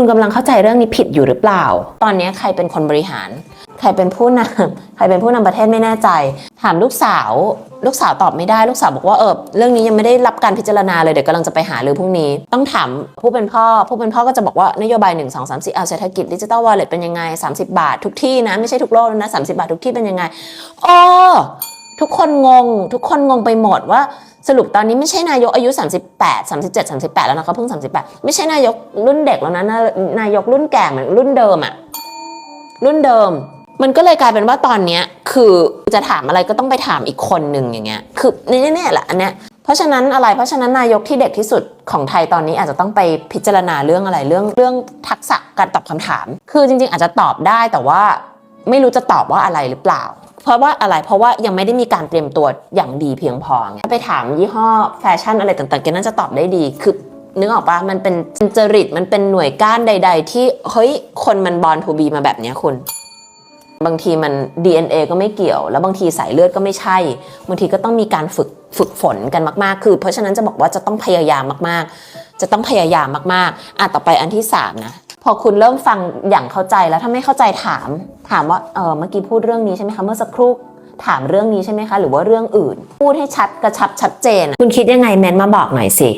คุณกำลังเข้าใจเรื่องนี้ผิดอยู่หรือเปล่า ตอนนี้ใครเป็นคนบริหาร ใครเป็นผู้นำใครเป็นผู้นำประเทศไม่แน่ใจ ถามลูกสาว ลูกสาวตอบไม่ได้ลูกสาวบอกว่าเออเรื่องนี้ยังไม่ได้รับการพิจารณาเลยเดี๋ยวกำลังจะไปหารือพรุ่งนี้ ต้องถามผู้เป็นพ่อ ผู้เป็นพ่อก็จะบอกว่านโยบาย 1 2 3 4เอาเศรษฐกิจดิจิตอลวอลเล็ตเป็นยังไง 30 บาท ทุกที่นะไม่ใช่ทุกโลกนะ30 บาททุกที่เป็นยังไงอ๋อ ทุกคนงง ทุกคนงงไปหมดว่าสรุปตอนนี้ไม่ใช่นายกอายุ 38 37 38 แล้วนะเขาเพิ่ง 38 ไม่ใช่นายกรุ่นเด็กแล้วนะนานายกรุ่นแก่เหมือนรุ่นเดิมอะรุ่นเดิม มันก็เลยกลายเป็นว่าตอนเนี้ยคือจะถามอะไรก็ต้องไปถามอีกคนหนึ่งอย่างเงี้ยคือนี่เนี่ยแหละอันเนี้ยเพราะฉะนั้นอะไรเพราะฉะนั้นนายกที่เด็กที่สุดของไทยตอนนี้อาจจะต้องไปพิจารณาเรื่องอะไรเรื่องเรื่องทักษะการตอบคำถาม คือจริง ๆ อาจจะตอบได้แต่ว่าไม่รู้จะตอบว่าอะไรหรือเปล่า ราะว่าอะไรเพราะว่ายังไม่ได้มีการเตรียมตัวอย่างดีเพียงพอไงไปถามยี่ห้อแฟชั่นอะไรต่างๆแกน่าจะตอบได้ดีคือนึกออกปะมันเป็นจริตมันเป็นหน่วยก้านใด ๆ ที่เฮ้ยคนมันบอลทูบีมาแบบนี้คุณ บางทีมัน DNA ก็ไม่เกี่ยว แล้วบางทีสายเลือดก็ไม่ใช่ บางทีก็ต้องมีการฝึกฝึกฝนกันมากๆ คือ เพราะฉะนั้นจะบอกว่าจะต้องพยายามมากๆ จะต้องพยายามมากๆอะต่อไปอันที่สามนะ อคุณเริ่มฟังอย่างเข้าใจแล้วถ้าไม่เข้าใจถาม ถามว่าเออเมื่อกี้พูดเรื่องนี้ใช่ไหมคะเมื่อสักครู่ถามเรื่องนี้ใช่ไหมคะ หรือว่าเรื่องอื่น พูดให้ชัดกระชับชัดเจน คุณคิดยังไงแมนมาบอกหน่อยสิ